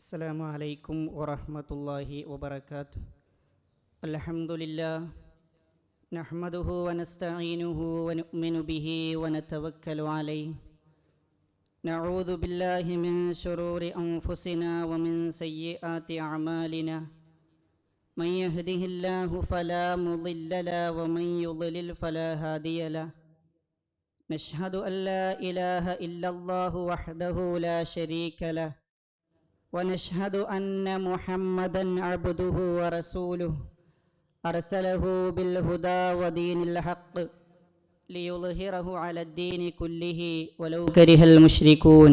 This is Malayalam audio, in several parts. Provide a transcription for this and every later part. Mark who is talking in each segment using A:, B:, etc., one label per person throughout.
A: السلام عليكم ورحمة الله وبركاته. الحمد لله نحمده ونستعينه ونؤمن به ونتوكل عليه. نعوذ بالله من شرور أنفسنا ومن سيئات أعمالنا. من يهده الله فلا مضل له ومن يضلل فلا هادي له. نشهد أن لا إله إلا الله وحده لا شريك له. ونشهد أن محمدا عبده ورسوله. أرسله بالهدى ودين الحق ليظهره على الدين كله ولو كره المشركون.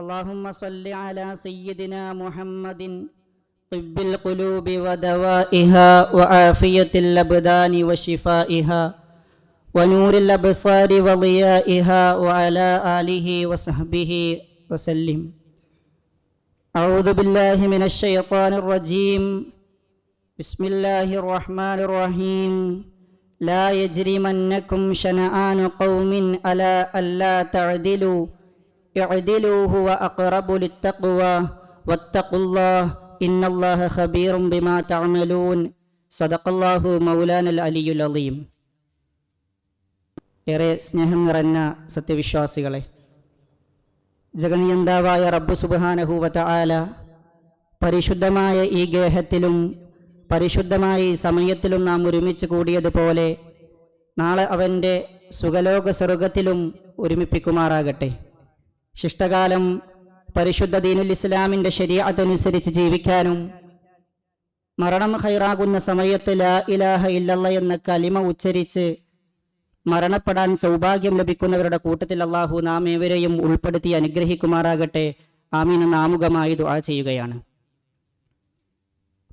A: اللهم صل على سيدنا محمد طب القلوب ودوائها وعافية الأبدان وشفائها ونور الأبصار وضيائها وعلى آله وصحبه وسلم. أعوذ بالله من الشيطان الرجيم بسم الله الرحمن الرحيم لا يجرمنكم شنآن قوم ألا ألا تعدلوا اعدلوا هو أقرب للتقوى واتقوا الله إن الله خبير بما تعملون صدق الله مولانا العلي العظيم ഏറെ സ്നേഹം നിറഞ്ഞ സത്യവിശ്വാസികളെ ജഗനിയന്താവായ റബ്ബു സുബാനഹൂവത്ത ആല പരിശുദ്ധമായ ഈ ഗേഹത്തിലും പരിശുദ്ധമായ ഈ സമയത്തിലും നാം ഒരുമിച്ച് കൂടിയതുപോലെ നാളെ അവന്റെ സുഖലോക സ്വർഗത്തിലും ഒരുമിപ്പിക്കുമാറാകട്ടെ. ശിഷ്ടകാലം പരിശുദ്ധ ദീനുൽ ഇസ്ലാമിന്റെ ശരീഅത്തനുസരിച്ച് ജീവിക്കാനും മരണം ഹൈറാകുന്ന സമയത്ത് ലാ ഇലാഹ ഇല്ലല്ല എന്ന കലിമ ഉച്ചരിച്ച് മരണപ്പെടാൻ സൗഭാഗ്യം ലഭിക്കുന്നവരുടെ കൂട്ടത്തിൽ അള്ളാഹു നാം ഏവരെയും ഉൾപ്പെടുത്തി അനുഗ്രഹിക്കുമാറാകട്ടെ. ആമീൻ നാമുഖമായി ദുആ ചെയ്യുകയാണ്.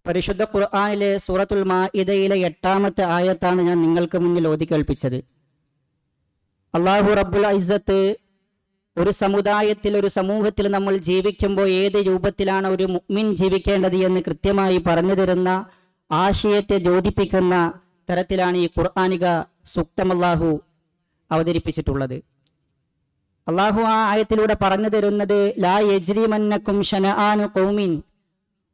A: പരിശുദ്ധ ഖുർആാനിലെ സൂറത്തുൽ മാഇദയിലെ എട്ടാമത്തെ ആയത്താണ് ഞാൻ നിങ്ങൾക്ക് മുന്നിൽ ഓതി കേൾപ്പിച്ചത് അള്ളാഹു റബ്ബുൽ ഐസത്ത് ഒരു സമുദായത്തിൽ ഒരു സമൂഹത്തിൽ നമ്മൾ ജീവിക്കുമ്പോൾ ഏത് രൂപത്തിലാണ് ഒരു മുഅ്മിൻ ജീവിക്കേണ്ടത് എന്ന് കൃത്യമായി പറഞ്ഞു തരുന്ന ആശയത്തെ ദ്യോതിപ്പിക്കുന്ന തരത്തിലാണ് ഈ ഖുർആാനിക സൂക്തം അള്ളാഹു അവതരിപ്പിച്ചിട്ടുള്ളത്. അള്ളാഹു ആ ആയത്തിലൂടെ പറഞ്ഞു തരുന്നത് ലാ യജ്രിമന്നക്കും ഷനആാനു കൗമിൻ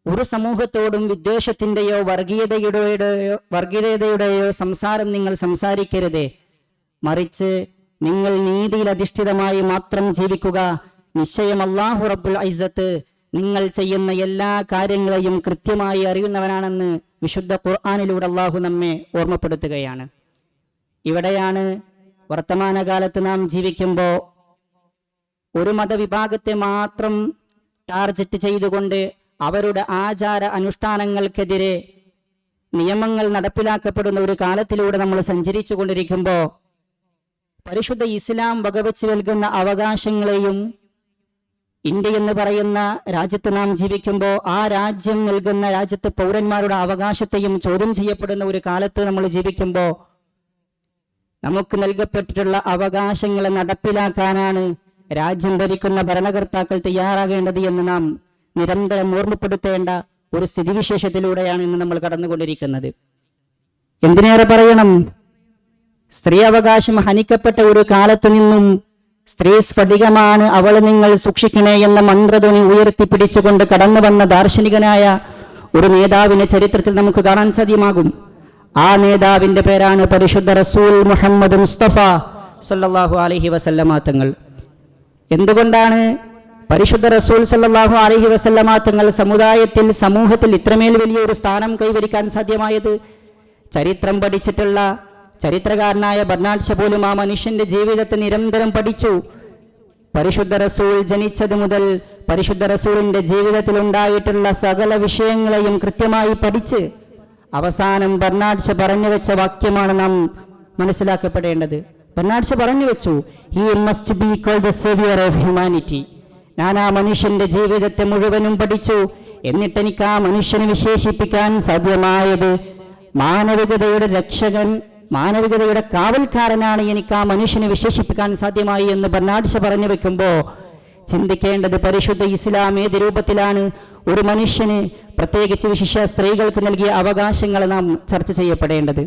A: ഒരു സമൂഹത്തോടും വിദ്വേഷത്തിന്റെയോ വർഗീയതയുടെയോ വർഗീയതയുടെയോ സംസാരം നിങ്ങൾ സംസാരിക്കരുത്. മറിച്ച് നിങ്ങൾ നീതിയിൽ അധിഷ്ഠിതമായി മാത്രം ജീവിക്കുക. നിശ്ചയം അള്ളാഹു റബ്ബുൽ ഐസത്ത് നിങ്ങൾ ചെയ്യുന്ന എല്ലാ കാര്യങ്ങളെയും കൃത്യമായി അറിയുന്നവനാണെന്ന് വിശുദ്ധ ഖുർആാനിലൂടെ അള്ളാഹു നമ്മെ ഓർമ്മപ്പെടുത്തുകയാണ്. ഇവിടെയാണ് വർത്തമാനകാലത്ത് നാം ജീവിക്കുമ്പോൾ ഒരു മതവിഭാഗത്തെ മാത്രം ടാർജറ്റ് ചെയ്തുകൊണ്ട് അവരുടെ ആചാര അനുഷ്ഠാനങ്ങൾക്കെതിരെ നിയമങ്ങൾ നടപ്പിലാക്കപ്പെടുന്ന ഒരു കാലത്തിലൂടെ നമ്മൾ സഞ്ചരിച്ചു കൊണ്ടിരിക്കുമ്പോൾ പരിശുദ്ധ ഇസ്ലാം വകവെച്ച് നൽകുന്ന അവകാശങ്ങളെയും ഇന്ത്യ എന്ന് പറയുന്ന രാജ്യത്ത് നാം ജീവിക്കുമ്പോൾ ആ രാജ്യം നൽകുന്ന രാജ്യത്തെ പൗരന്മാരുടെ അവകാശത്തെയും ചോദ്യം ചെയ്യപ്പെടുന്ന ഒരു കാലത്ത് നമ്മൾ ജീവിക്കുമ്പോൾ നമുക്ക് നൽകപ്പെട്ടിട്ടുള്ള അവകാശങ്ങളെ നടപ്പിലാക്കാനാണ് രാജ്യം ഭരിക്കുന്ന ഭരണകർത്താക്കൾ തയ്യാറാകേണ്ടത് എന്ന് നാം നിരന്തരം ഓർമ്മപ്പെടുത്തേണ്ട ഒരു സ്ഥിതിവിശേഷത്തിലൂടെയാണ് ഇന്ന് നമ്മൾ കടന്നുകൊണ്ടിരിക്കുന്നത്. എന്തിനേറെ പറയണം? സ്ത്രീ അവകാശം ഹനിക്കപ്പെട്ട ഒരു കാലത്തു നിന്നും സ്ത്രീ സ്ഫടികമാണ് അവളെ നിങ്ങൾ സൂക്ഷിക്കണേ എന്ന മന്ത്രധ്വനി ഉയർത്തിപ്പിടിച്ചുകൊണ്ട് കടന്നു വന്ന ദാർശനികനായ ഒരു നേതാവിനെ ചരിത്രത്തിൽ നമുക്ക് കാണാൻ സാധ്യമാകും. ആ നേതാവിന്റെ പേരാണ് പരിശുദ്ധ റസൂൽ മുഹമ്മദ് മുസ്തഫ സല്ലാഹു അലഹി വസല്ലമ തങ്ങൾ. എന്തുകൊണ്ടാണ് പരിശുദ്ധ റസൂൽ സല്ലാഹു അലഹി വസല്ലമ തങ്ങൾ സമുദായത്തിൽ സമൂഹത്തിൽ ഇത്രമേൽ വലിയൊരു സ്ഥാനം കൈവരിക്കാൻ സാധ്യമായത്? ചരിത്രം പഠിച്ചിട്ടുള്ള ചരിത്രകാരനായ ബർണാഡ് പോലും ആ മനുഷ്യന്റെ ജീവിതത്തെ നിരന്തരം പഠിച്ചു. പരിശുദ്ധ റസൂൽ ജനിച്ചത് മുതൽ പരിശുദ്ധ റസൂലിന്റെ ജീവിതത്തിൽ ഉണ്ടായിട്ടുള്ള സകല വിഷയങ്ങളെയും കൃത്യമായി പഠിച്ച് അവസാനം ബർണാഡ്ഷ പറഞ്ഞു വെച്ച വാക്യമാണ് നാം മനസ്സിലാക്കപ്പെടേണ്ടത്. ബർണാഡ്ഷ പറഞ്ഞു വെച്ചു he must be called the saviour of humanity ഞാൻ ആ മനുഷ്യന്റെ ജീവിതത്തെ മുഴുവനും പഠിച്ചു എന്നിട്ട് എനിക്ക് ആ മനുഷ്യനെ വിശേഷിപ്പിക്കാൻ സാധ്യമായത് മാനവികതയുടെ രക്ഷകൻ മാനവികതയുടെ കാവൽക്കാരനാണ് എനിക്ക് ആ മനുഷ്യനെ വിശേഷിപ്പിക്കാൻ സാധ്യമായി എന്ന് ബർണാഡ്ഷ പറഞ്ഞു വെക്കുമ്പോൾ ചിന്തിക്കേണ്ടത് പരിശുദ്ധ ഇസ്ലാം ഏത് രൂപത്തിലാണ്? ഒരു മനുഷ്യന് പ്രത്യേകിച്ച് വിശിഷ്യ സ്ത്രീകൾക്ക് നൽകിയ അവകാശങ്ങൾ നാം ചർച്ച ചെയ്യപ്പെടേണ്ടത്.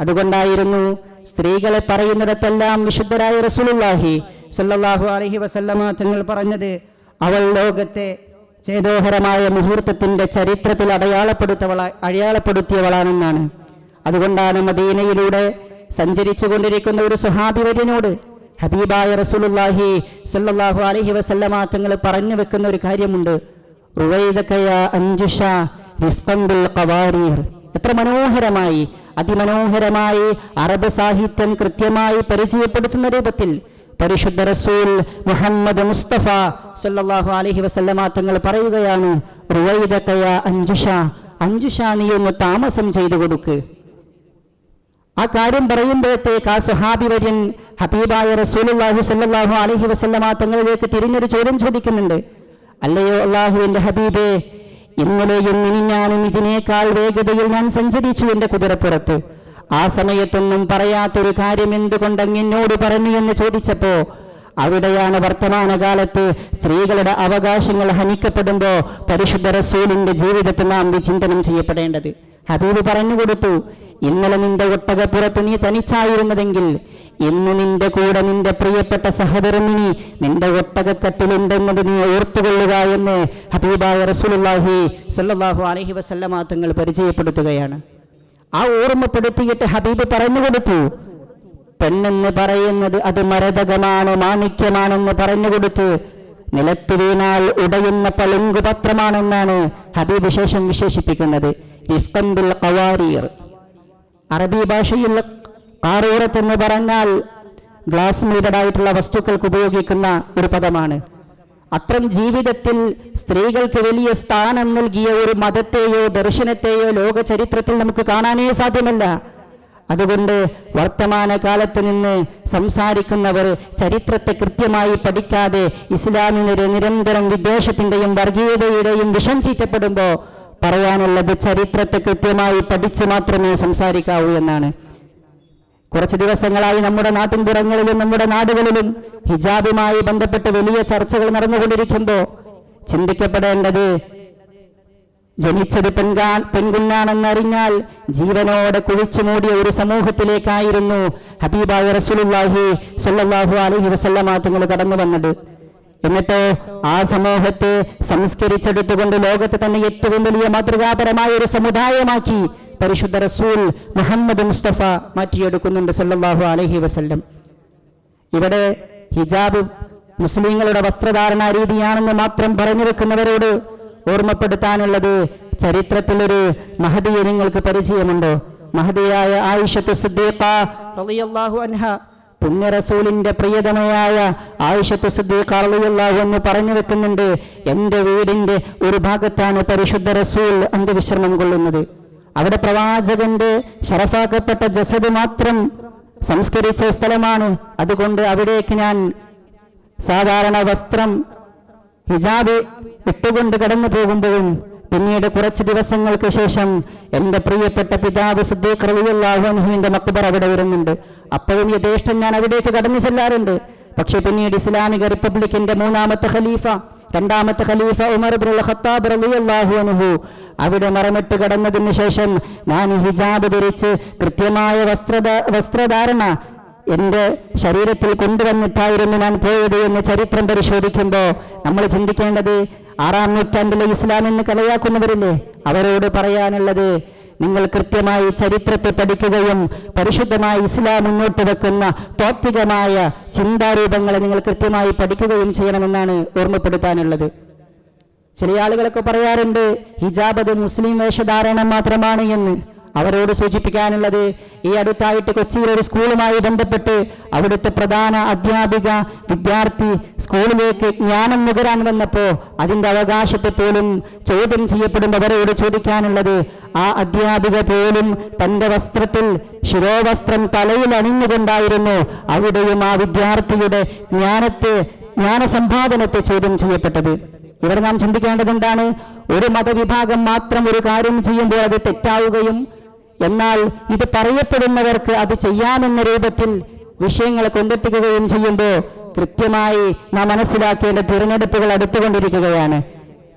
A: അതുകൊണ്ടായിരുന്നു സ്ത്രീകളെ പറയുന്നിടത്തെല്ലാം വിശുദ്ധരായ റസൂലുള്ളാഹി സ്വല്ലല്ലാഹു അലൈഹി വസല്ലമ തങ്ങൾ പറഞ്ഞത് അവൾ ലോകത്തെ ചേതോഹരമായ മുഹൂർത്തത്തിന്റെ ചരിത്രത്തിൽ അടയാളപ്പെടുത്തവള അടയാളപ്പെടുത്തിയവളാണെന്നാണ്. അതുകൊണ്ടാണ് മദീനയിലൂടെ സഞ്ചരിച്ചു കൊണ്ടിരിക്കുന്ന ഒരു സുഹാബിവര്യനോട് ഹബീബായ റസൂലുള്ളാഹി സ്വല്ലല്ലാഹു അലൈഹി വസല്ലമ തങ്ങൾ പറഞ്ഞു വെക്കുന്ന ഒരു കാര്യമുണ്ട്. എത്ര മനോഹരമായി അതിമനോഹരമായി അറബ് സാഹിത്യം കൃത്യമായി പരിചയപ്പെടുത്തുന്ന രൂപത്തിൽ പരിശുദ്ധ റസൂൽ മുഹമ്മദ് മുസ്തഫ സല്ലല്ലാഹു അലഹി വസല്ലമ തങ്ങൾ പറയുകയാണ് റുവൈദകയ അഞ്ജുഷ നീ ഒന്ന് താമസം ചെയ്തു കൊടുക്ക്. ആ കാര്യം പറയുമ്പോഴത്തേക്ക് ആ സുഹാബി വര്യൻ ഹബീബായ സല്ലല്ലാഹു അലൈഹി വസല്ലമ തിരിഞ്ഞൊരു ചോദ്യം ചോദിക്കുന്നുണ്ട്. അല്ലയോ അള്ളാഹുവിന്റെ ഹബീബേ ഇന്നലെയും ഞാനും ഇതിനേക്കാൾ വേഗതയിൽ ഞാൻ സഞ്ചരിച്ചു എന്റെ കുതിരപ്പുറത്ത്. ആ സമയത്തൊന്നും പറയാത്തൊരു കാര്യം എന്തുകൊണ്ട് അങ്ങ് പറഞ്ഞു എന്ന് ചോദിച്ചപ്പോ അവിടെയാണ് വർത്തമാനകാലത്ത് സ്ത്രീകളുടെ അവകാശങ്ങൾ ഹനിക്കപ്പെടുമ്പോ പരിശുദ്ധ റസൂലിന്റെ ജീവിതത്തിൽ നാം വിചിന്തനം ചെയ്യപ്പെടേണ്ടത്. ഹബീബ് പറഞ്ഞു കൊടുത്തു ഇന്നലെ നിന്റെ ഒട്ടകപ്പുറത്ത് നീ തനിച്ചായിരുന്നതെങ്കിൽ ഇന്ന് നിന്റെ കൂടെ നിന്റെ പ്രിയപ്പെട്ട സഹധർമ്മിണി നിന്റെ ഒട്ടകക്കട്ടിലുണ്ടെന്നത് നീ ഓർത്തുകൊള്ളുക എന്ന് ഹബീബായ റസൂലുള്ളാഹി സ്വല്ലല്ലാഹു അലൈഹി വസല്ലമ തങ്ങൾ പരിചയപ്പെടുത്തുകയാണ്. ആ ഓർമ്മപ്പെടുത്തിയിട്ട് ഹബീബ് പറഞ്ഞു കൊടുത്തു. പെണ്ണെന്ന് പറയുന്നത് അത് മരതകമാണ് മാണിക്യമാണെന്ന് പറഞ്ഞു കൊടുത്ത്. നിലത്ത് വീണാൽ ഉടയുന്ന പളുങ്കുപത്രമാണെന്നാണ് ഹബീബ് ശേഷം വിശേഷിപ്പിക്കുന്നത്. അറബി ഭാഷയിൽ കാറൂറത്ത് എന്ന് പറഞ്ഞാൽ ഗ്ലാസ് മീഡഡ് ആയിട്ടുള്ള വസ്തുക്കൾക്ക് ഉപയോഗിക്കുന്ന ഒരു പദമാണ്. അത്തരം ജീവിതത്തിൽ സ്ത്രീകൾക്ക് വലിയ സ്ഥാനം നൽകിയ ഒരു മതത്തെയോ ദർശനത്തെയോ ലോക ചരിത്രത്തിൽ നമുക്ക് കാണാനേ സാധ്യമല്ല. അതുകൊണ്ട് വർത്തമാന കാലത്ത് നിന്ന് സംസാരിക്കുന്നവർ ചരിത്രത്തെ കൃത്യമായി പഠിക്കാതെ ഇസ്ലാമിനൊരു നിരന്തരം വിദ്വേഷത്തിന്റെയും വർഗീയതയുടെയും വിഷം ചീറ്റപ്പെടുമ്പോൾ പറയാനുള്ളത് ചരിത്രത്തെ കൃത്യമായി പഠിച്ച് മാത്രമേ സംസാരിക്കാവൂ എന്നാണ്. കുറച്ച് ദിവസങ്ങളായി നമ്മുടെ നാട്ടിൻപുറങ്ങളിലും നമ്മുടെ നാടുകളിലും ഹിജാബുമായി ബന്ധപ്പെട്ട് വലിയ ചർച്ചകൾ നടന്നുകൊണ്ടിരിക്കുമ്പോൾ ചിന്തിക്കപ്പെടേണ്ടത് ജനിച്ചത് പെൺകാ പെൺകുഞ്ഞാണെന്നറിഞ്ഞാൽ ജീവനോടെ കുഴിച്ചു മൂടിയ ഒരു സമൂഹത്തിലേക്കായിരുന്നു ഹബീബായ റസൂലുള്ളാഹി സ്വല്ലല്ലാഹു അലൈഹി വസല്ലമ തങ്ങൾ കടന്നു വന്നത്. എന്നിട്ട് ആ സമൂഹത്തെ സംസ്കരിച്ചെടുത്തുകൊണ്ട് ലോകത്ത് തന്നെ ഏറ്റവും വലിയ മാതൃകാപരമായ ഒരു സമുദായമാക്കി പരിശുദ്ധ റസൂൽ മുഹമ്മദ് മുസ്തഫ മാറ്റിയെടുക്കുന്നുണ്ട് സല്ലാഹു അലഹി വസല്ലം. ഇവിടെ ഹിജാബ് മുസ്ലിങ്ങളുടെ വസ്ത്രധാരണ രീതിയാണെന്ന് മാത്രം പറഞ്ഞു വെക്കുന്നവരോട് ഓർമ്മപ്പെടുത്താനുള്ളത് ചരിത്രത്തിലൊരു മഹദിയെ നിങ്ങൾക്ക് പരിചയമുണ്ടോ? മഹദിയായ ആയിഷത്തു സിദ്ദീഖ റളിയല്ലാഹു അൻഹ പുണ്യ റസൂലിന്റെ പ്രിയതമയായ ആയിഷത്തു സിദ്ദീഖ റളിയല്ലാഹു എന്ന് പറഞ്ഞു വെക്കുന്നുണ്ട് എന്റെ വീടിന്റെ ഒരു ഭാഗത്താണ് പരിശുദ്ധ റസൂൽ അന്ത്യവിശ്രമം കൊള്ളുന്നത്. അവിടെ പ്രവാചകന്റെ ഷറഫാക്കപ്പെട്ട ജസദ് മാത്രം സംസ്കരിച്ച സ്ഥലമാണ്. അതുകൊണ്ട് അവിടേക്ക് ഞാൻ സാധാരണ വസ്ത്രം ഹിജാബ് ഇട്ടുകൊണ്ട് കടന്നു പോകുമ്പോഴും പിന്നീട് കുറച്ച് ദിവസങ്ങൾക്ക് ശേഷം എന്റെ പ്രിയപ്പെട്ട പിതാവ് സിദ്ദീഖ് റളിയല്ലാഹു അൻഹുവിന്റെ മക്ബർ അവിടെ വരുന്നുണ്ട്. അപ്പോഴും യഥേഷ്ടം ഞാൻ അവിടേക്ക് കടന്നു ചെല്ലാറുണ്ട്. പക്ഷേ പിന്നീട് ഇസ്ലാമിക റിപ്പബ്ലിക്കിന്റെ മൂന്നാമത്തെ ഖലീഫ രണ്ടാമത്തെ ഖലീഫ ഉമർ ഇബ്നുൽ ഖത്താബ് റളിയല്ലാഹു അൻഹു. അവിടെ മറമിട്ട് കടന്നതിന് ശേഷം ഞാൻ ഹിജാബ് ധരിച്ച് കൃത്യമായ വസ്ത്ര വസ്ത്രധാരണ എന്റെ ശരീരത്തിൽ കൊണ്ടുവന്നിട്ടായിരുന്നു ഞാൻ പോയത് എന്ന് ചരിത്രം പരിശോധിക്കുമ്പോൾ നമ്മൾ ചിന്തിക്കേണ്ടത് ആറാം നൂറ്റാണ്ടിലെ ഇസ്ലാം എന്ന് കളിയാക്കുന്നവരില്ലേ? അവരോട് പറയാനുള്ളത് നിങ്ങൾ കൃത്യമായി ചരിത്രത്തെ പഠിക്കുകയും പരിശുദ്ധമായ ഇസ്ലാം മുന്നോട്ട് വെക്കുന്ന താത്വികമായ ചിന്താരൂപങ്ങളെ നിങ്ങൾ കൃത്യമായി പഠിക്കുകയും ചെയ്യണമെന്നാണ് ഓർമ്മപ്പെടുത്താനുള്ളത്. ചില ആളുകളൊക്കെ പറയാറുണ്ട് ഹിജാബ് അത് മുസ്ലിം വേഷധാരണം മാത്രമാണ് എന്ന്. അവരോട് സൂചിപ്പിക്കാനുള്ളത് ഈ അടുത്തായിട്ട് കൊച്ചിയിൽ ഒരു സ്കൂളുമായി ബന്ധപ്പെട്ട് അവിടുത്തെ പ്രധാന അധ്യാപിക വിദ്യാർത്ഥി സ്കൂളിലേക്ക് ജ്ഞാനം നുകരാൻ വന്നപ്പോ അതിന്റെ അവകാശത്തെ പോലും ചോദ്യം ചെയ്യപ്പെടുന്നവരോട് ചോദിക്കാനുള്ളത് ആ അധ്യാപിക പോലും തന്റെ വസ്ത്രത്തിൽ ശിരോവസ്ത്രം തലയിൽ അണിഞ്ഞുകൊണ്ടായിരുന്നു അവിടെയും ആ വിദ്യാർത്ഥിയുടെ ജ്ഞാനത്തെ ജ്ഞാനസമ്പാദനത്തെ ചോദ്യം ചെയ്യപ്പെട്ടത്. ഇവിടെ നാം ചിന്തിക്കേണ്ടത് എന്താണ്? ഒരു മതവിഭാഗം മാത്രം ഒരു കാര്യം ചെയ്യുമ്പോൾ അത് തെറ്റാവുകയും എന്നാൽ ഇത് പറയപ്പെടുന്നവർക്ക് അത് ചെയ്യാമെന്ന രൂപത്തിൽ വിഷയങ്ങൾ കൊണ്ടെത്തിക്കുകയും ചെയ്യുമ്പോൾ കൃത്യമായി നാം മനസ്സിലാക്കേണ്ട തിരഞ്ഞെടുപ്പുകൾ അടുത്തുകൊണ്ടിരിക്കുകയാണ്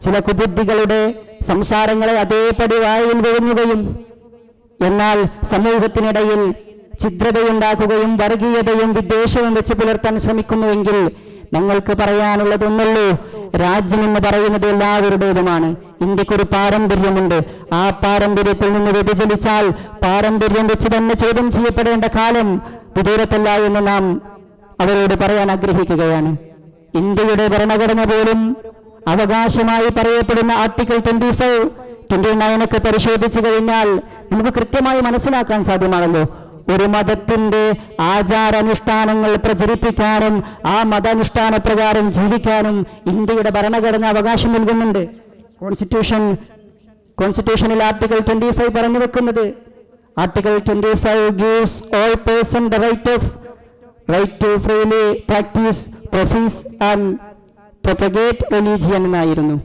A: ചില കുബുദ്ധികളുടെ സംസാരങ്ങളെ അതേപടി വായിൽ വിഴുങ്ങുകയും എന്നാൽ സമൂഹത്തിനിടയിൽ ഛിദ്രതയുണ്ടാക്കുകയും വർഗീയതയും വിദ്വേഷവും വെച്ച് പുലർത്താൻ ശ്രമിക്കുന്നുവെങ്കിൽ ഞങ്ങൾക്ക് പറയാനുള്ളതൊന്നുള്ളൂ. രാജ്യം എന്ന് പറയുന്നത് എല്ലാവരുടേതുമാണ്. ഇന്ത്യക്കൊരു പാരമ്പര്യമുണ്ട്. ആ പാരമ്പര്യത്തിൽ നിന്ന് വ്യതിചലിച്ചാൽ പാരമ്പര്യം വെച്ച് തന്നെ ചോദ്യം ചെയ്യപ്പെടേണ്ട കാലം വിദൂരത്തല്ല എന്ന് നാം അവരോട് പറയാൻ ആഗ്രഹിക്കുകയാണ്. ഇന്ത്യയുടെ ഭരണഘടന പോലും അവകാശമായി പറയപ്പെടുന്ന ആർട്ടിക്കിൾ ട്വന്റി ഫൈവ് ട്വന്റി നയനൊക്കെ പരിശോധിച്ചു കഴിഞ്ഞാൽ നമുക്ക് കൃത്യമായി മനസ്സിലാക്കാൻ സാധ്യമാണല്ലോ. ഒരു മതത്തിന്റെ ആചാരാനുഷ്ഠാനങ്ങൾ പ്രചരിപ്പിക്കാനും ആ മതാനുഷ്ഠാന പ്രകാരം ജീവിക്കാനും ഇന്ത്യയുടെ ഭരണഘടന അവകാശം നൽകുന്നുണ്ട്. കോൺസ്റ്റിറ്റ്യൂഷൻ കോൺസ്റ്റിറ്റ്യൂഷനിൽ ആർട്ടിക്കിൾ ട്വന്റി ഫൈവ് പറഞ്ഞു വെക്കുന്നത് article twenty five gives all person the right of right to freely practice profess and propagate religion എന്നായിരുന്നു.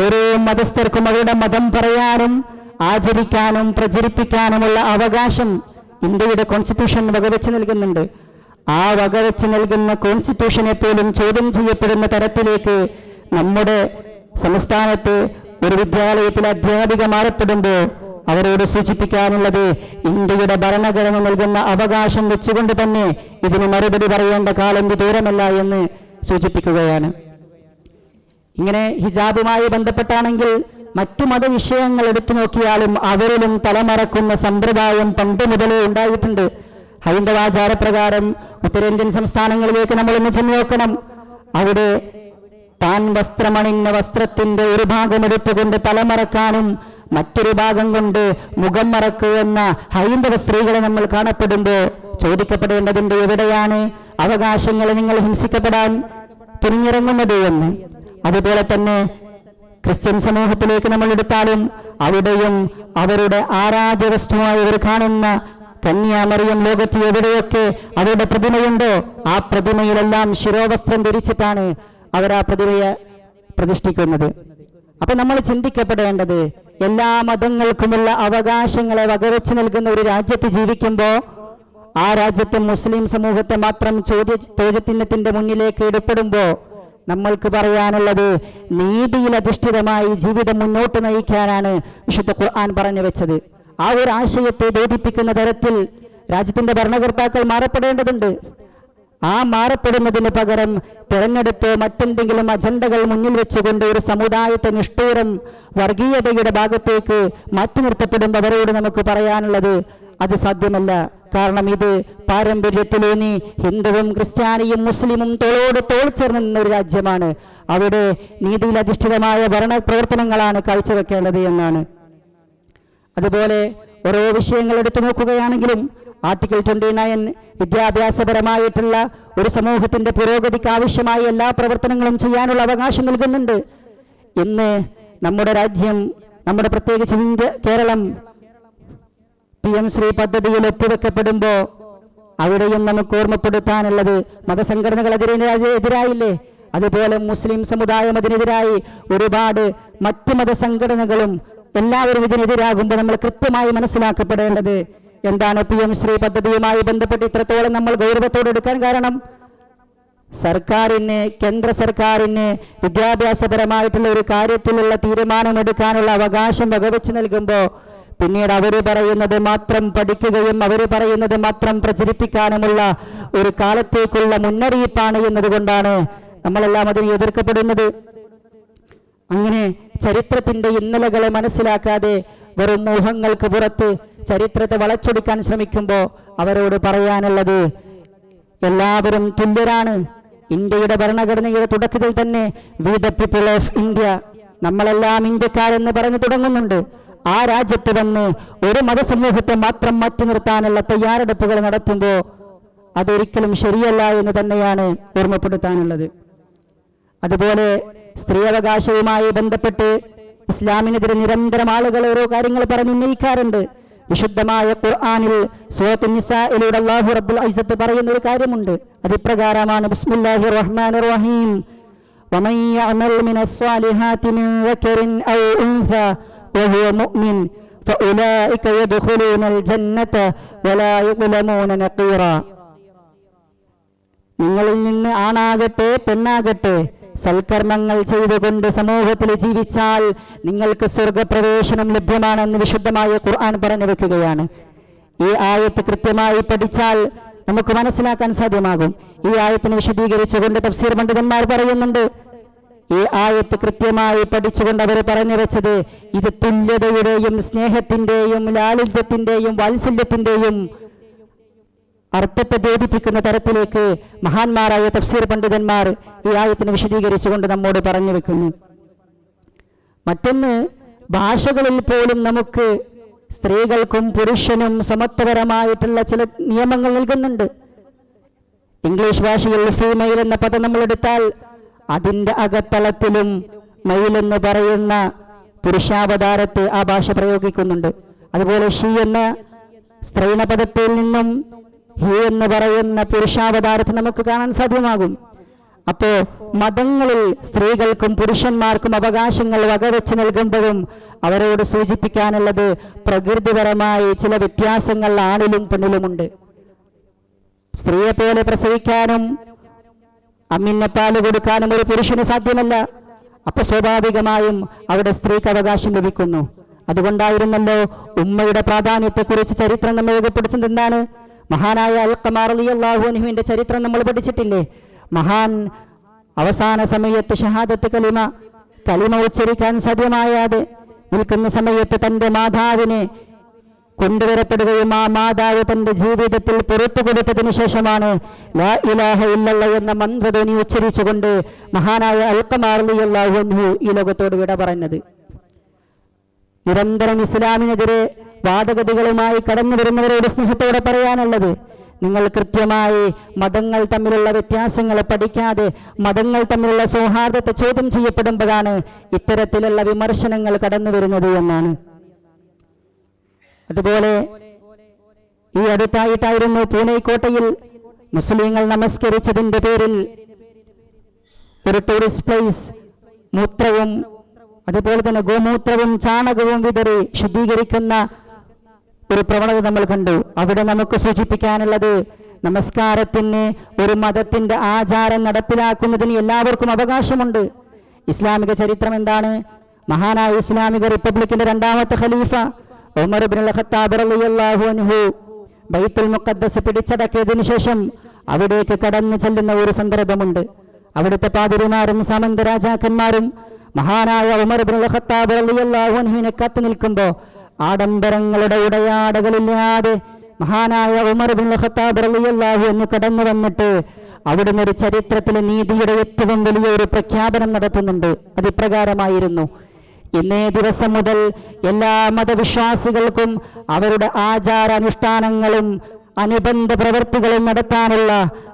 A: ഓരോ മതസ്ഥർക്കും അവരുടെ മതം പറയാനും ആചരിക്കാനും പ്രചരിപ്പിക്കാനുമുള്ള അവകാശം ഇന്ത്യയുടെ കോൺസ്റ്റിറ്റ്യൂഷൻ വകവെച്ച് നൽകുന്നുണ്ട്. ആ വകവെച്ച് നൽകുന്ന കോൺസ്റ്റിറ്റ്യൂഷനെ പോലും ചോദ്യം ചെയ്യപ്പെടുന്ന തരത്തിലേക്ക് നമ്മുടെ സംസ്ഥാനത്ത് ഒരു വിദ്യാലയത്തിൽ അധ്യാപിക മാറപ്പെടുമ്പോൾ അവരോട് സൂചിപ്പിക്കാനുള്ളത് ഇന്ത്യയുടെ ഭരണഘടന നൽകുന്ന അവകാശം വെച്ചുകൊണ്ട് തന്നെ ഇതിന് മറുപടി പറയേണ്ട കാലം വിദൂരമല്ല എന്ന് സൂചിപ്പിക്കുകയാണ്. ഇങ്ങനെ ഹിജാബുമായി ബന്ധപ്പെട്ടാണെങ്കിൽ മറ്റു മതവിഷയങ്ങൾ എടുത്തു നോക്കിയാലും അവരിലും തലമറക്കുന്ന സമ്പ്രദായം പണ്ട് മുതലേ ഉണ്ടായിട്ടുണ്ട്. ഹൈന്ദവാചാരപ്രകാരം ഉത്തരേന്ത്യൻ സംസ്ഥാനങ്ങളിലേക്ക് നമ്മൾ ഒന്ന് ചെന്ന് നോക്കണം. അവിടെ താൻ വസ്ത്രമണിഞ്ഞ വസ്ത്രത്തിന്റെ ഒരു ഭാഗം എടുത്തുകൊണ്ട് തലമറക്കാനും മറ്റൊരു ഭാഗം കൊണ്ട് മുഖം മറക്കുമെന്ന ഹൈന്ദവ സ്ത്രീകളെ നമ്മൾ കാണപ്പെടുമ്പോൾ ചോദിക്കപ്പെടേണ്ടതിന്റെ എവിടെയാണ് അവകാശങ്ങളെ നിങ്ങൾ ഹിംസിക്കപ്പെടാൻ തുനിഞ്ഞിറങ്ങുന്നത് എന്ന്. അതുപോലെ തന്നെ ക്രിസ്ത്യൻ സമൂഹത്തിലേക്ക് നമ്മൾ എടുത്താലും അവിടെയും അവരുടെ ആരാധ്യ വസ്തുവായി അവർ കാണുന്ന കന്യാമറിയം ലോകത്ത് എവിടെയൊക്കെ അവരുടെ പ്രതിമയുണ്ടോ ആ പ്രതിമയിലെല്ലാം ശിരോവസ്ത്രം ധരിച്ചിട്ടാണ് അവർ ആ പ്രതിമയെ പ്രതിഷ്ഠിക്കുന്നത്. അപ്പൊ നമ്മൾ ചിന്തിക്കപ്പെടേണ്ടത് എല്ലാ മതങ്ങൾക്കുമുള്ള അവകാശങ്ങളെ വകവെച്ച് നൽകുന്ന ഒരു രാജ്യത്ത് ജീവിക്കുമ്പോൾ ആ രാജ്യത്തെ മുസ്ലിം സമൂഹത്തെ മാത്രം ചോദ്യ ചോദ്യത്തിനത്തിന്റെ മുന്നിലേക്ക് ഇടപെടുമ്പോൾ നമ്മൾക്ക് പറയാനുള്ളത് നീതിയിൽ അധിഷ്ഠിതമായി ജീവിതം മുന്നോട്ട് നയിക്കാനാണ് വിശുദ്ധ ഖുർആൻ പറഞ്ഞു വെച്ചത്. ആ ഒരു ആശയത്തെ ബോധിപ്പിക്കുന്ന തരത്തിൽ രാജ്യത്തിന്റെ ഭരണകർത്താക്കൾ മാറപ്പെടേണ്ടതുണ്ട്. ആ മാറപ്പെടുന്നതിന് പകരം തിരഞ്ഞെടുപ്പ് മറ്റെന്തെങ്കിലും അജണ്ടകൾ മുന്നിൽ വെച്ചുകൊണ്ട് ഒരു സമുദായത്തെ നിഷ്ഠൂരം വർഗീയതയുടെ ഭാഗത്തേക്ക് മാറ്റി നിർത്തപ്പെടുമ്പോൾ അവരോട് നമുക്ക് പറയാനുള്ളത് അത് സാധ്യമല്ല. കാരണം ഇത് പാരമ്പര്യത്തിലൂന്നി ഹിന്ദുവും ക്രിസ്ത്യാനിയും മുസ്ലിമും തോളോട് തോൾ ചേർന്ന് നിന്ന ഒരു രാജ്യമാണ്. അവിടെ നീതിയിൽ അധിഷ്ഠിതമായ ഭരണ പ്രവർത്തനങ്ങളാണ് കാഴ്ചവെക്കേണ്ടത് എന്നാണ്. അതുപോലെ ഓരോ വിഷയങ്ങൾ എടുത്തു നോക്കുകയാണെങ്കിലും ആർട്ടിക്കിൾ ട്വന്റി നയൻ വിദ്യാഭ്യാസപരമായിട്ടുള്ള ഒരു സമൂഹത്തിന്റെ പുരോഗതിക്ക് ആവശ്യമായ എല്ലാ പ്രവർത്തനങ്ങളും ചെയ്യാനുള്ള അവകാശം നൽകുന്നുണ്ട്. ഇന്ന് നമ്മുടെ രാജ്യം നമ്മുടെ പ്രത്യേകിച്ച് India Keralam P M Shri പദ്ധതിയിൽ ഒപ്പുവെക്കപ്പെടുമ്പോൾ അവിടെയും നമുക്ക് ഓർമ്മപ്പെടുത്താനുള്ളത് മതസംഘടനകൾ എതിരായില്ലേ? അതുപോലെ മുസ്ലിം സമുദായം അതിനെതിരായി ഒരുപാട് മറ്റ് മതസംഘടനകളും എല്ലാവരും ഇതിനെതിരാകുമ്പോൾ നമ്മൾ കൃത്യമായി മനസ്സിലാക്കപ്പെടേണ്ടത് എന്താണ് പി എം ശ്രീ പദ്ധതിയുമായി ബന്ധപ്പെട്ട് ഇത്രത്തോളം നമ്മൾ ഗൗരവത്തോടെ എടുക്കാൻ കാരണം? സർക്കാരിന് കേന്ദ്ര സർക്കാരിന് വിദ്യാഭ്യാസപരമായിട്ടുള്ള ഒരു കാര്യത്തിലുള്ള തീരുമാനമെടുക്കാനുള്ള അവകാശം വകവെച്ച് നൽകുമ്പോൾ പിന്നീട് അവർ പറയുന്നത് മാത്രം പഠിക്കുകയും അവർ പറയുന്നത് മാത്രം പ്രചരിപ്പിക്കാനുമുള്ള ഒരു കാലത്തേക്കുള്ള മുന്നറിയിപ്പാണ് എന്നതുകൊണ്ടാണ് നമ്മളെല്ലാം അതിനെ എതിർക്കപ്പെടുന്നത്. അങ്ങനെ ചരിത്രത്തിന്റെ ഇന്നലകളെ മനസ്സിലാക്കാതെ വെറും മോഹങ്ങൾക്ക് പുറത്ത് ചരിത്രത്തെ വളച്ചൊടിക്കാൻ ശ്രമിക്കുമ്പോൾ അവരോട് പറയാനുള്ളത് എല്ലാവരും തുല്യരാണ്. ഇന്ത്യയുടെ ഭരണഘടനയുടെ തുടക്കത്തിൽ തന്നെ we the people of India നമ്മളെല്ലാം ഇന്ത്യക്കാരെന്ന് പറഞ്ഞു തുടങ്ങുന്നുണ്ട്. ആ രാജ്യത്ത് വന്ന് ഒരു മതസമൂഹത്തെ മാത്രം മാറ്റി നിർത്താനുള്ള തയ്യാറെടുപ്പുകൾ നടത്തുമ്പോൾ അതൊരിക്കലും ശരിയല്ല എന്ന് തന്നെയാണ് ഓർമ്മപ്പെടുത്താനുള്ളത്. അതുപോലെ സ്ത്രീ അവകാശവുമായി ബന്ധപ്പെട്ട് ഇസ്ലാമിനെതിരെ നിരന്തരം ആളുകൾ ഓരോ കാര്യങ്ങൾ പറഞ്ഞ് ഉന്നയിക്കാറുണ്ട്. വിശുദ്ധമായ ഖുർആനിൽ സൂറത്തു നിസായിലൂടെ അല്ലാഹു റബ്ബുൽ ഐസത്ത് പറയുന്ന ഒരു കാര്യമുണ്ട് അത് ഇപ്രകാരമാണ് ബിസ്മില്ലാഹിർ റഹ്മാനിർ റഹീം ومن يعمل من الصالحات من ذكر أو أنثى وهو مؤمن فأولئك يدخلون الجنة ولا يظلمون نقيرا നിങ്ങളിൽ നിന്ന് ആണാകട്ടെ പെണ്ണാകട്ടെ സൽക്കർമ്മങ്ങൾ ചെയ്തുകൊണ്ട് സമൂഹത്തിൽ ജീവിച്ചാൽ നിങ്ങൾക്ക് സ്വർഗപ്രവേശനം ലഭ്യമാണെന്ന് വിശുദ്ധമായ ഖുർആൻ പറഞ്ഞു വെക്കുകയാണ്. ഈ ആയത്ത് കൃത്യമായി പഠിച്ചാൽ നമുക്ക് മനസ്സിലാക്കാൻ സാധ്യമാകും. ഈ ആയത്തിന് വിശദീകരിച്ചുകൊണ്ട് തഫ്സീർ പണ്ഡിതന്മാർ പറയുന്നുണ്ട്. ഈ ആയത്ത് കൃത്യമായി പഠിച്ചുകൊണ്ട് അവർ പറഞ്ഞു വെച്ചത് ഇത് തുല്യതയുടെയും സ്നേഹത്തിന്റെയും ലാളിത്യത്തിന്റെയും വാത്സല്യത്തിന്റെയും അർത്ഥത്തെ ബോധിപ്പിക്കുന്ന തരത്തിലേക്ക് മഹാന്മാരായ തഫ്സീർ പണ്ഡിതന്മാർ ഈ ആയത്തിനെ വിശദീകരിച്ചുകൊണ്ട് നമ്മോട് പറഞ്ഞു വെക്കുന്നു. മറ്റൊന്ന് ഭാഷകളിൽ പോലും നമുക്ക് സ്ത്രീകൾക്കും പുരുഷനും സമത്വപരമായിട്ടുള്ള ചില നിയമങ്ങൾ നൽകുന്നുണ്ട്. ഇംഗ്ലീഷ് ഭാഷയിൽ ഫീമെയിൽ എന്ന പദം നമ്മൾ എടുത്താൽ അതിന്റെ അകത്തളത്തിലും മെയിൽ എന്ന് പറയുന്ന പുരുഷാവതാരത്തെ ആ ഭാഷ പ്രയോഗിക്കുന്നുണ്ട്. അതുപോലെ ഷീ എന്ന സ്ത്രീന പദത്തിൽ നിന്നും ഹി എന്ന് പറയുന്ന പുരുഷാവതാരത്തെ നമുക്ക് കാണാൻ സാധ്യമാകും. അപ്പോ മതങ്ങളിൽ സ്ത്രീകൾക്കും പുരുഷന്മാർക്കും അവകാശങ്ങൾ വകവെച്ച് നൽകുമ്പോഴും അവരോട് സൂചിപ്പിക്കാനുള്ളത് പ്രകൃതിപരമായി ചില വ്യത്യാസങ്ങൾ ആണിലും പെണ്ണിലുമുണ്ട്. സ്ത്രീയെ പോലെ പ്രസവിക്കാനും അമ്മിനെ പാൽ കൊടുക്കാനും ഒരു പുരുഷന് സാധ്യമല്ല. അപ്പൊ സ്വാഭാവികമായും അവിടെ സ്ത്രീക്ക് അവകാശം ലഭിക്കുന്നു. അതുകൊണ്ടായിരുന്നല്ലോ ഉമ്മയുടെ പ്രാധാന്യത്തെക്കുറിച്ച് ചരിത്രം നമ്മൾ രേഖപ്പെടുത്തുന്നത് എന്താണ് മഹാനായ അൽക്കമാർ അലി അള്ളാഹുനുവിന്റെ ചരിത്രം നമ്മൾ പഠിച്ചിട്ടില്ലേ? മഹാൻ അവസാന സമയത്ത് ഷഹാദത്ത് കലിമ കലിമ ഉച്ചരിക്കാൻ സാധ്യമായാതെ നിൽക്കുന്ന സമയത്ത് തന്റെ മാതാവിനെ കൊണ്ടുവരപ്പെടുകയും ആ മാതാവ് തന്റെ ജീവിതത്തിൽ പുറത്തു കൊടുത്തതിനു ശേഷമാണ് ലാ ഇലാഹ ഇല്ലല്ല എന്ന മന്ത്രധ്വനി ഉച്ചരിച്ചുകൊണ്ട് മഹാനായ അൽക്കമാർലിയല്ലാഹു ഈ ലോകത്തോട് വിട പറഞ്ഞത് നിരന്തരം ഇസ്ലാമിനെതിരെ വാദഗതികളുമായി കടന്നു വരുന്നവരോട് സ്നേഹത്തോടെ പറയാനുള്ളത് നിങ്ങൾ കൃത്യമായി മതങ്ങൾ തമ്മിലുള്ള വ്യത്യാസങ്ങൾ പഠിക്കാതെ മതങ്ങൾ തമ്മിലുള്ള സൗഹാർദ്ദത്തെ ചോദ്യം ചെയ്യപ്പെടുമ്പോഴാണ് ഇത്തരത്തിലുള്ള വിമർശനങ്ങൾ കടന്നു വരുന്നത് എന്നാണ്. അതുപോലെ ഈ അടുത്തായിട്ടായിരുന്നു പൂനെക്കോട്ടയിൽ മുസ്ലിങ്ങൾ നമസ്കരിച്ചതിന്റെ പേരിൽ ഒരു ടൂറിസ്റ്റ് പ്ലേസ് മൂത്രവും അതുപോലെ തന്നെ ഗോമൂത്രവും ചാണകവും വിതറി ശുദ്ധീകരിക്കുന്ന ഒരു പ്രവണത നമ്മൾ കണ്ടു. അവിടെ നമുക്ക് സൂചിപ്പിക്കാനുള്ളത് നമസ്കാരത്തിന് ഒരു മതത്തിന്റെ ആചാരം നടപ്പിലാക്കുന്നതിന് എല്ലാവർക്കും അവകാശമുണ്ട്. ഇസ്ലാമിക ചരിത്രം എന്താണ്? മഹാനായ ഇസ്ലാമിക റിപ്പബ്ലിക്കിന്റെ രണ്ടാമത്തെ ഖലീഫ ഉമർ ഖത്താബ് റളിയല്ലാഹു അൻഹു. ബൈത്തുൽ മുഖദ്ദസ് പിടിച്ചടക്കിയതിനു ശേഷം അവിടേക്ക് കടന്നു ചെല്ലുന്ന ഒരു സന്ദർഭമുണ്ട്. അവിടുത്തെ പാതിരിമാരും സാമന്ത രാജാക്കന്മാരും മഹാനായ ഉമർ ഖത്താബ് റളിയല്ലാഹു അൻഹുവിനെ കാത്തു നിൽക്കുമ്പോൾ ആഡംബരങ്ങളുടെ ഉടയാടകളില്ലാതെ മഹാനായ ഉമർ ബിൻ ഖത്താബ് റളിയല്ലാഹു അൻഹു കടന്നു വന്നിട്ട് അവിടുന്ന് ഒരു ചരിത്രത്തിലെ നീതിയുടെ ഏറ്റവും വലിയ ഒരു പ്രഖ്യാപനം നടത്തുന്നുണ്ട്. അത് ഇപ്രകാരമായിരുന്നു ഇന്നേ ദിവസം മുതൽ എല്ലാ മതവിശ്വാസികൾക്കും അവരുടെ ആചാരാനുഷ്ഠാനങ്ങളും അനുബന്ധ പ്രവൃത്തികളും നടത്താനുള്ള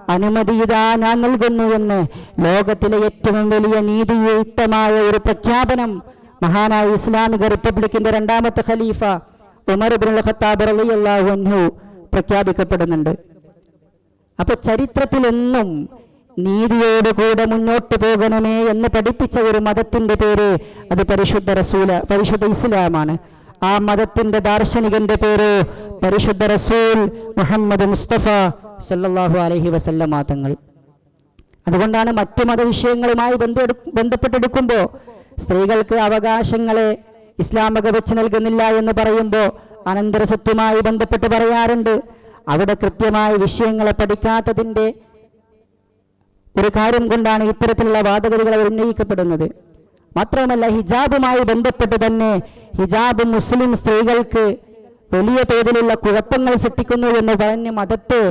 A: അനുമതി ഇതാ ഞാൻ നൽകുന്നു എന്ന് ലോകത്തിലെ ഏറ്റവും വലിയ നീതിയുക്തമായ ഒരു പ്രഖ്യാപനം മഹാനായ ഇസ്ലാമിക റിപ്പബ്ലിക്കിന്റെ രണ്ടാമത്തെ ഖലീഫ ഉമർ ഇബ്നുൽ ഖത്താബ് റളിയല്ലാഹു അൻഹു പ്രഖ്യാപിക്കപ്പെടുന്നുണ്ട്. അപ്പൊ ചരിത്രത്തിലെന്നും നീതിയോട് കൂടെ മുന്നോട്ട് പോകണമേ എന്ന് പഠിപ്പിച്ച ഒരു മതത്തിന്റെ പേര് അത് പരിശുദ്ധ റസൂല പരിശുദ്ധ ഇസ്ലാമാണ്. ആ മതത്തിന്റെ ദാർശനികന്റെ പേര് പരിശുദ്ധ റസൂൽ മുഹമ്മദ് മുസ്തഫ സല്ലല്ലാഹു അലഹി വസല്ലമ തങ്ങൾ. അതുകൊണ്ടാണ് മറ്റു മതവിഷയങ്ങളുമായി ബന്ധ ബന്ധപ്പെട്ടെടുക്കുമ്പോൾ സ്ത്രീകൾക്ക് അവകാശങ്ങളെ ഇസ്ലാമക വെച്ച് നൽകുന്നില്ല എന്ന് പറയുമ്പോൾ അനന്തരസത്വമായി ബന്ധപ്പെട്ട് പറയാറുണ്ട്. അവിടെ കൃത്യമായ വിഷയങ്ങളെ പഠിക്കാത്തതിന്റെ ഒരു കാര്യം കൊണ്ടാണ് ഇത്തരത്തിലുള്ള വാദഗതികൾ ഉന്നയിക്കപ്പെടുന്നത്. മാത്രമല്ല ഹിജാബുമായി ബന്ധപ്പെട്ട് തന്നെ ഹിജാബ് മുസ്ലിം സ്ത്രീകൾക്ക് വലിയ തോതിലുള്ള കുഴപ്പങ്ങൾ സൃഷ്ടിക്കുന്നു എന്ന് പറഞ്ഞ് മതത്തെ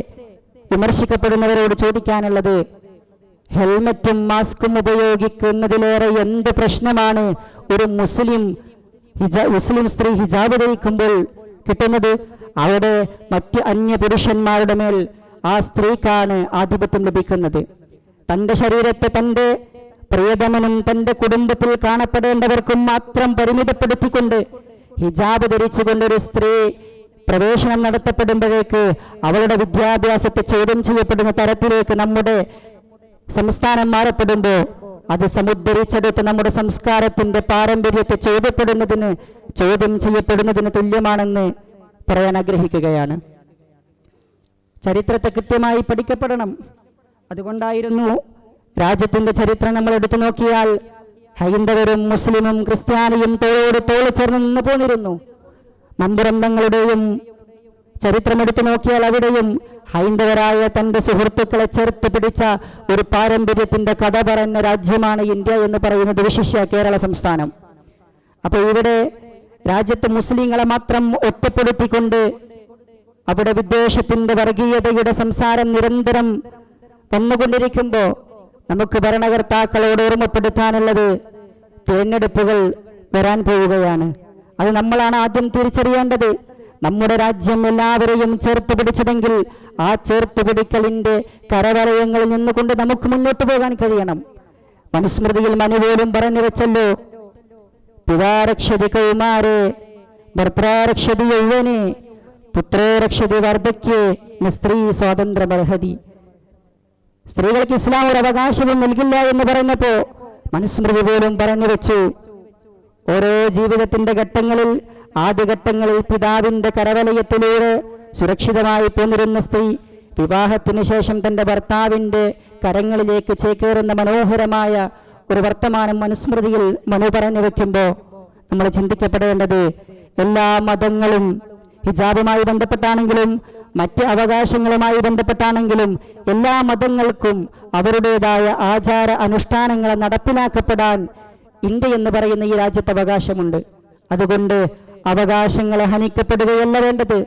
A: വിമർശിക്കപ്പെടുന്നവരോട് ചോദിക്കാനുള്ളത് ഹെൽമറ്റും മാസ്കും ഉപയോഗിക്കുന്നതിലേറെ എന്ത് പ്രശ്നമാണ്? ഒരു മുസ്ലിം മുസ്ലിം സ്ത്രീ ഹിജാബ് ധരിക്കുമ്പോൾ കിട്ടുന്നത് അവിടെ മറ്റ് അന്യ പുരുഷന്മാരുടെ മേൽ ആ സ്ത്രീക്കാണ് ആധിപത്യം ലഭിക്കുന്നത്. തന്റെ ശരീരത്തെ തന്റെ പ്രിയതമനും തന്റെ കുടുംബത്തിൽ കാണപ്പെടേണ്ടവർക്കും മാത്രം പരിമിതപ്പെടുത്തിക്കൊണ്ട് ഹിജാബ് ധരിച്ചുകൊണ്ട് ഒരു സ്ത്രീ പ്രവേശനം നടത്തപ്പെടുമ്പോഴേക്ക് അവളുടെ വിദ്യാഭ്യാസത്തെ ചോദ്യം ചെയ്യപ്പെടുന്ന തരത്തിലേക്ക് നമ്മുടെ സംസ്ഥാനം മാറപ്പെടുമ്പോൾ അത് സമുദ്ധരിച്ചെടുത്ത് നമ്മുടെ സംസ്കാരത്തിന്റെ പാരമ്പര്യത്തെ ചോദ്യപ്പെടുന്നതിന് ചോദ്യം ചെയ്യപ്പെടുന്നതിന് തുല്യമാണെന്ന് പറയാൻ ആഗ്രഹിക്കുകയാണ്. ചരിത്രത്തെ കൃത്യമായി പഠിക്കപ്പെടണം. അതുകൊണ്ടായിരുന്നു രാജ്യത്തിന്റെ ചരിത്രം നമ്മൾ എടുത്തു നോക്കിയാൽ ഹൈന്ദവരും മുസ്ലിമും ക്രിസ്ത്യാനിയും തോളോട് തോൾ ചേർന്ന് നിന്ന് പോന്നിരുന്നു. മന്ദിരന്തങ്ങളുടെയും ചരിത്രം എടുത്തു നോക്കിയാൽ അവിടെയും ഹൈന്ദവരായ തന്റെ സുഹൃത്തുക്കളെ ചേർത്ത് പിടിച്ച ഒരു പാരമ്പര്യത്തിന്റെ കഥ പറഞ്ഞ രാജ്യമാണ് ഇന്ത്യ എന്ന് പറയുന്നത് വിശിഷ്യ കേരള സംസ്ഥാനം. അപ്പൊ ഇവിടെ രാജ്യത്ത് മുസ്ലിങ്ങളെ മാത്രം ഒറ്റപ്പെടുത്തിക്കൊണ്ട് അവിടെ വിദ്വേഷത്തിന്റെ വർഗീയതയുടെ സംസാരം നിരന്തരം വന്നുകൊണ്ടിരിക്കുമ്പോൾ നമുക്ക് ഭരണകർത്താക്കളോട് ഓർമ്മപ്പെടുത്താനുള്ളത് തിരഞ്ഞെടുപ്പുകൾ വരാൻ പോവുകയാണ്. അത് നമ്മളാണ് ആദ്യം തിരിച്ചറിയേണ്ടത്. നമ്മുടെ രാജ്യം എല്ലാവരെയും ചേർത്ത് പിടിച്ചതെങ്കിൽ ആ ചേർത്ത് പിടിക്കലിന്റെ കരവലയങ്ങളിൽ നിന്നുകൊണ്ട് നമുക്ക് മുന്നോട്ട് പോകാൻ കഴിയണം. മനുസ്മൃതിയിൽ മനുവേലും പറഞ്ഞു വെച്ചല്ലോ പിതാരക്ഷതി കൗമാരെ ഭർത്താരക്ഷതി യൗവനെ പുത്രേരക്ഷതി രക്ഷതി വാർദ്ധക്യേ സ്ത്രീ സ്വാതന്ത്ര്യ ബർഹതി സ്ത്രീകൾക്ക് ഇസ്ലാം ഒരു അവകാശവും നൽകില്ല എന്ന് പറഞ്ഞപ്പോ മനുസ്മൃതി പോലും പറഞ്ഞു വെച്ചു. ഓരോ ജീവിതത്തിന്റെ ഘട്ടങ്ങളിൽ ആദ്യഘട്ടങ്ങളിൽ പിതാവിന്റെ കരവലയത്തിലൂടെ സുരക്ഷിതമായി പോന്നിരുന്ന സ്ത്രീ വിവാഹത്തിന് ശേഷം തന്റെ ഭർത്താവിന്റെ കരങ്ങളിലേക്ക് ചേക്കേറുന്ന മനോഹരമായ ഒരു വർത്തമാനം മനുസ്മൃതിയിൽ മനു പറഞ്ഞു വെക്കുമ്പോൾ നമ്മൾ ചിന്തിക്കപ്പെടേണ്ടത് എല്ലാ മതങ്ങളും ഹിജാബുമായി ബന്ധപ്പെട്ടാണെങ്കിലും മറ്റ് അവകാശങ്ങളുമായി ബന്ധപ്പെട്ടാണെങ്കിലും എല്ലാ മതങ്ങൾക്കും അവരുടേതായ ആചാര അനുഷ്ഠാനങ്ങളെ നടപ്പിലാക്കപ്പെടാൻ ഇന്ത്യ എന്ന് പറയുന്ന ഈ രാജ്യത്ത് അവകാശമുണ്ട്. അതുകൊണ്ട് അവകാശങ്ങളെ ഹനിക്കപ്പെടുകയല്ല വേണ്ടത്.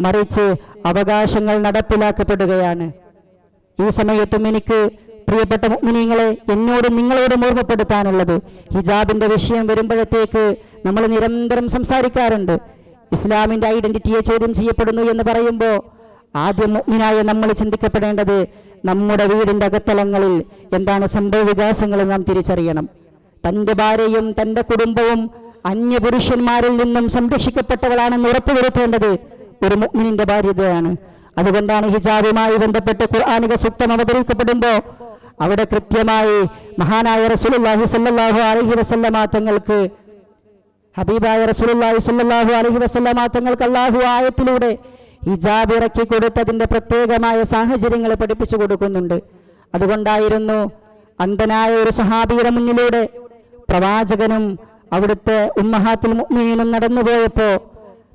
A: മറിച്ച് അവകാശങ്ങൾ നടപ്പിലാക്കപ്പെടുകയാണ്. ഈ സമയത്തും എനിക്ക് പ്രിയപ്പെട്ട മുഅ്മിനീങ്ങളെ എന്നോടും നിങ്ങളോടും ഓർമ്മപ്പെടുത്താനുള്ളത് ഹിജാബിന്റെ വിഷയം വരുമ്പോഴത്തേക്ക് നമ്മൾ നിരന്തരം സംസാരിക്കാറുണ്ട്. ഇസ്ലാമിന്റെ ഐഡന്റിറ്റിയെ ചോദ്യം ചെയ്യപ്പെടുന്നു എന്ന് പറയുമ്പോൾ ആദ്യം മുഅ്മിനായ നമ്മൾ ചിന്തിക്കപ്പെടേണ്ടത് നമ്മുടെ വീടിന്റെ അകത്തലങ്ങളിൽ എന്താണ് സംഭവ വികാസങ്ങൾ നാം തിരിച്ചറിയണം. തന്റെ ഭാര്യയും തന്റെ കുടുംബവും അന്യപുരുഷന്മാരിൽ നിന്നും സംരക്ഷിക്കപ്പെട്ടവളാണെന്ന് ഉറപ്പുവരുത്തേണ്ടത് ഒരു മുഗ്നിന്റെ ബാധ്യതയാണ് അതുകൊണ്ടാണ് ഹിജാബുമായി ബന്ധപ്പെട്ട് ഖുർആാനിക സൂക്തം അവതരിക്കപ്പെടുമ്പോൾ അവിടെ കൃത്യമായി മഹാനായ റസൂലുള്ളാഹി സല്ലാഹു അലഹി വസല്ലമ തങ്ങൾക്ക് ഹബീബായ റസൂലുള്ളാഹി സല്ലാഹു അലഹി വസല്ലമ തങ്ങൾക്ക് അല്ലാഹു ആയത്തിലൂടെ ഹിജാബ് ഇറക്കി കൊടുത്തതിന്റെ പ്രത്യേകമായ സാഹചര്യങ്ങൾ പഠിപ്പിച്ചു കൊടുക്കുന്നുണ്ട്. അതുകൊണ്ടായിരുന്നു അന്ധനായ ഒരു സഹാബിയുടെ മുന്നിലൂടെ പ്രവാചകനും അവിടുത്തെ ഉമ്മഹാത്തുൽ മുഅ്മിനീനും നടന്നുപോയപ്പോ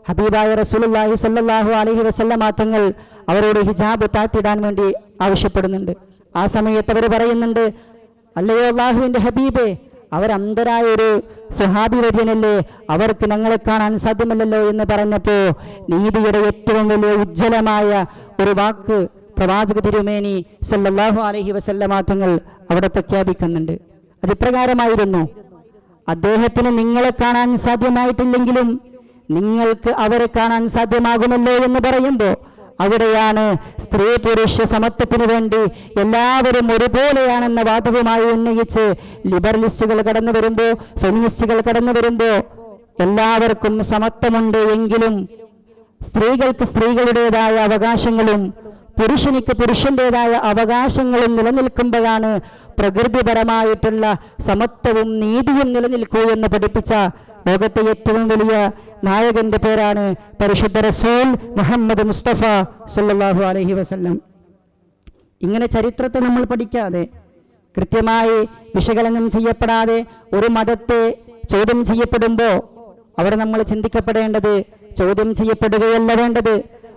A: ഹബീബായ റസൂലുള്ളാഹി സ്വല്ലല്ലാഹു അലൈഹി വസല്ലം മാറ്റങ്ങൾ അവരോട് ഹിജാബ് താത്തിടാൻ വേണ്ടി ആവശ്യപ്പെടുന്നുണ്ട്. ആ സമയത്ത് അവർ പറയുന്നുണ്ട് അല്ലയോ അള്ളാഹുവിന്റെ ഹബീബേ അവർ അന്തരായ ഒരു സുഹാബി വര്യനല്ലേ അവർക്ക് ഞങ്ങളെ കാണാൻ സാധ്യമല്ലല്ലോ എന്ന് പറഞ്ഞപ്പോ നീതിയുടെ ഏറ്റവും വലിയ ഉജ്ജ്വലമായ ഒരു വാക്ക് പ്രവാചക തിരുമേനി സല്ലല്ലാഹു അലൈഹി വസല്ല തങ്ങൾ അവിടെ പ്രഖ്യാപിക്കുന്നുണ്ട്. അത് ഇപ്രകാരമായിരുന്നു. അദ്ദേഹത്തിന് നിങ്ങളെ കാണാൻ സാധ്യമായിട്ടില്ലെങ്കിലും നിങ്ങൾക്ക് അവരെ കാണാൻ സാധ്യമാകുമല്ലോ എന്ന് പറയുമ്പോൾ അവിടെയാണ് സ്ത്രീ പുരുഷ സമത്വത്തിന് വേണ്ടി എല്ലാവരും ഒരുപോലെയാണെന്ന വാദവുമായി ഉന്നയിച്ച് ലിബറലിസ്റ്റുകൾ കടന്നു വരുമ്പോൾ ഫെമിനിസ്റ്റുകൾ കടന്നു വരുമ്പോൾ എല്ലാവർക്കും സമത്വമുണ്ട് എങ്കിലും സ്ത്രീകൾക്ക് സ്ത്രീകളുടേതായ അവകാശങ്ങളും പുരുഷനിക്ക് പുരുഷന്റേതായ അവകാശങ്ങളും നിലനിൽക്കുമ്പോഴാണ് പ്രകൃതിപരമായിട്ടുള്ള സമത്വവും നീതിയും നിലനിൽക്കൂ എന്ന് പഠിപ്പിച്ച ലോകത്തെ ഏറ്റവും വലിയ നായകന്റെ പേരാണ് പരിശുദ്ധ റസൂൽ മുഹമ്മദ് മുസ്തഫ സല്ലല്ലാഹു അലഹി വസല്ലം. ഇങ്ങനെ ചരിത്രത്തെ നമ്മൾ പഠിക്കാതെ കൃത്യമായി വിശകലനം ചെയ്യപ്പെടാതെ ഒരു മതത്തെ ചോദ്യം ചെയ്യപ്പെടുമ്പോൾ അവിടെ നമ്മൾ ചിന്തിക്കപ്പെടേണ്ടത് ചോദ്യം ചെയ്യപ്പെടുകയല്ല വേണ്ടത്.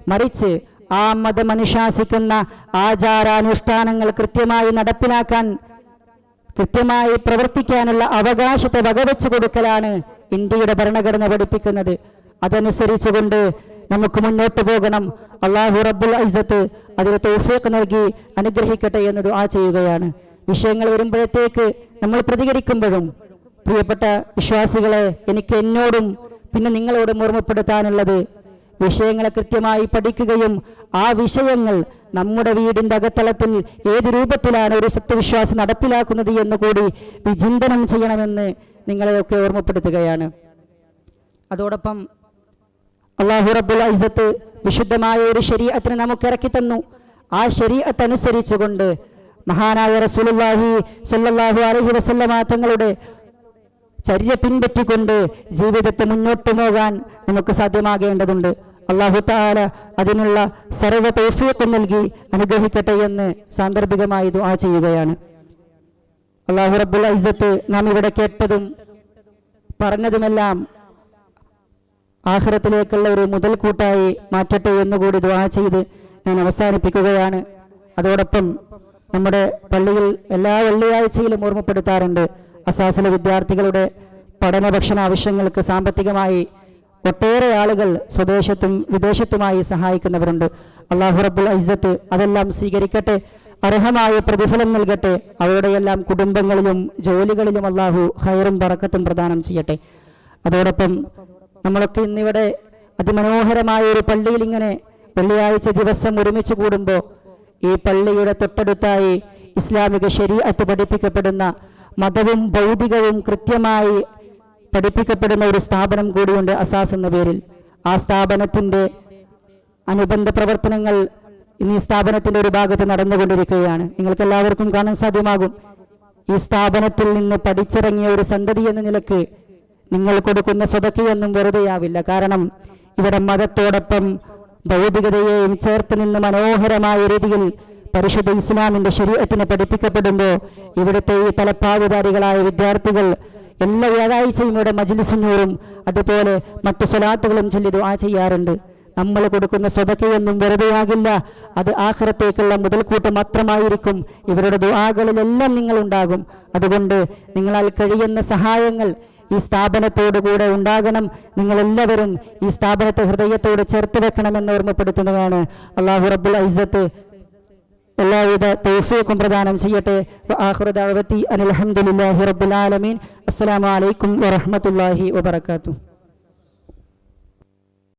A: മറിച്ച് ആ മതം അനുശാസിക്കുന്ന ആചാരാനുഷ്ഠാനങ്ങൾ കൃത്യമായി നടപ്പിലാക്കാൻ കൃത്യമായി പ്രവർത്തിക്കാനുള്ള അവകാശത്തെ വകവെച്ചു കൊടുക്കലാണ് ഇന്ത്യയുടെ ഭരണഘടന പഠിപ്പിക്കുന്നത്. അതനുസരിച്ചുകൊണ്ട് നമുക്ക് മുന്നോട്ട് പോകണം. അള്ളാഹു റബ്ബുൽ ഐസത്ത് അതിന് തൗഫീഖ് നൽകി അനുഗ്രഹിക്കട്ടെ എന്ന് ആ ചെയ്യുകയാണ്. വിഷയങ്ങൾ വരുമ്പോഴത്തേക്ക് നമ്മൾ പ്രതികരിക്കുമ്പോഴും പ്രിയപ്പെട്ട വിശ്വാസികളെ എനിക്ക് എന്നോടും പിന്നെ നിങ്ങളോടും ഓർമ്മപ്പെടുത്താനുള്ളത് വിഷയങ്ങളെ കൃത്യമായി പഠിക്കുകയും ആ വിഷയങ്ങൾ നമ്മുടെ വീടിന്റെ അകത്തളത്തിൽ ഏത് രൂപത്തിലാണ് ഒരു സത്യവിശ്വാസം നടപ്പിലാക്കുന്നത് എന്ന് കൂടി വിചിന്തനം ചെയ്യണമെന്ന് നിങ്ങളെയൊക്കെ ഓർമ്മപ്പെടുത്തുകയാണ്. അതോടൊപ്പം അള്ളാഹു റബ്ബുൽ ഐസത്ത് വിശുദ്ധമായ ഒരു ശരീരത്തിന് നമുക്ക് ഇറക്കി തന്നു. ആ ശരീഅത്ത് അനുസരിച്ചുകൊണ്ട് മഹാനായ റസൂലുള്ളാഹി സല്ലാഹു അലഹി വസല്ലമ തങ്ങളുടെ ചര്യ പിൻപറ്റിക്കൊണ്ട് ജീവിതത്തെ മുന്നോട്ട് പോകാൻ നമുക്ക് സാധ്യമാകേണ്ടതുണ്ട്. അള്ളാഹു താല അതിനുള്ള സർവ തൗഫീഖ് നൽകി അനുഗ്രഹിക്കട്ടെ എന്ന് സാന്ദർഭികമായി ദുആ ചെയ്യുകയാണ്. അള്ളാഹു റബ്ബുൽ ഐസത്ത് നാം ഇവിടെ കേട്ടതും പറഞ്ഞതുമെല്ലാം ആഖിറത്തിലേക്കുള്ള ഒരു മുതൽക്കൂട്ടായി മാറ്റട്ടെ എന്നുകൂടി ദുആ ചെയ്ത് ഞാൻ അവസാനിപ്പിക്കുകയാണ്. അതോടൊപ്പം നമ്മുടെ പള്ളിയിൽ എല്ലാ വെള്ളിയാഴ്ചയിലും ഓർമ്മപ്പെടുത്താറുണ്ട്. അസാസിലെ വിദ്യാർത്ഥികളുടെ പഠന ഭക്ഷണ ആവശ്യങ്ങൾക്ക് സാമ്പത്തികമായി ഒട്ടേറെ ആളുകൾ സ്വദേശത്തും വിദേശത്തുമായി സഹായിക്കുന്നവരുണ്ട്. അള്ളാഹു റബ്ബുൽ ഐസത്ത് അതെല്ലാം സ്വീകരിക്കട്ടെ അർഹമായ പ്രതിഫലം നൽകട്ടെ അവരുടെയെല്ലാം കുടുംബങ്ങളിലും ജോലികളിലും അള്ളാഹു ഹൈറും പറക്കത്തും പ്രദാനം ചെയ്യട്ടെ. അതോടൊപ്പം നമ്മളൊക്കെ ഇന്നിവിടെ അതിമനോഹരമായ ഒരു പള്ളിയിൽ ഇങ്ങനെ വെള്ളിയാഴ്ച ദിവസം ഒരുമിച്ച് കൂടുമ്പോൾ ഈ പള്ളിയുടെ തൊട്ടടുത്തായി ഇസ്ലാമിക ശരീഅത്ത് പഠിപ്പിക്കപ്പെടുന്ന മതവും ഭൗതികവും കൃത്യമായി പഠിപ്പിക്കപ്പെടുന്ന ഒരു സ്ഥാപനം കൂടിയുണ്ട് അസാസ് എന്ന പേരിൽ. ആ സ്ഥാപനത്തിന്റെ അനുബന്ധ പ്രവർത്തനങ്ങൾ ഇന്ന് ഈ സ്ഥാപനത്തിന്റെ ഒരു ഭാഗത്ത് നടന്നുകൊണ്ടിരിക്കുകയാണ്. നിങ്ങൾക്ക് എല്ലാവർക്കും കാണാൻ സാധ്യമാകും. ഈ സ്ഥാപനത്തിൽ നിന്ന് പഠിച്ചിറങ്ങിയ ഒരു സന്തതി എന്ന നിലയ്ക്ക് നിങ്ങൾ കൊടുക്കുന്ന സ്വതക്കയൊന്നും വെറുതെയാവില്ല കാരണം ഇവിടെ മതത്തോടൊപ്പം ഭൗതികതയെയും ചേർത്ത് നിന്ന് മനോഹരമായ രീതിയിൽ പരിശുദ്ധ ഇസ്ലാമിന്റെ ശരീരത്തിന് പഠിപ്പിക്കപ്പെടുമ്പോൾ ഇവിടുത്തെ ഈ തലപ്പാവുധാരികളായ വിദ്യാർത്ഥികൾ എല്ലാ വ്യാഴാഴ്ചയും ഇവിടെ മജിലിസിനോറും അതുപോലെ മറ്റു സ്വലാത്തുകളും ചൊല്ലി ആ ചെയ്യാറുണ്ട്. നമ്മൾ കൊടുക്കുന്ന സ്വതക്കയൊന്നും വെറുതെയാകില്ല. അത് ആഹ്റത്തേക്കുള്ള മുതൽക്കൂട്ട് മാത്രമായിരിക്കും. ഇവരുടെ ദുആകളിലെല്ലാം നിങ്ങൾ ഉണ്ടാകും അതുകൊണ്ട് നിങ്ങളാൽ കഴിയുന്ന സഹായങ്ങൾ ഈ സ്ഥാപനത്തോടു കൂടെ ഉണ്ടാകണം. നിങ്ങളെല്ലാവരും ഈ സ്ഥാപനത്തെ ഹൃദയത്തോട് ചേർത്ത് വെക്കണമെന്ന് ഓർമ്മപ്പെടുത്തുന്നതാണ്. അള്ളാഹു റബ്ബുൽ ഐസത്ത് എല്ലാവിധ തൗഫീഖും പ്രദാനം ചെയ്യട്ടെ. വആഖിറു ദഅവതി അനിൽ ഹംദുലില്ലാഹി റബ്ബിൽ ആലമീൻ. അസ്സലാമു അലൈക്കും വറഹ്മത്തുള്ളാഹി വബറകാതുഹു.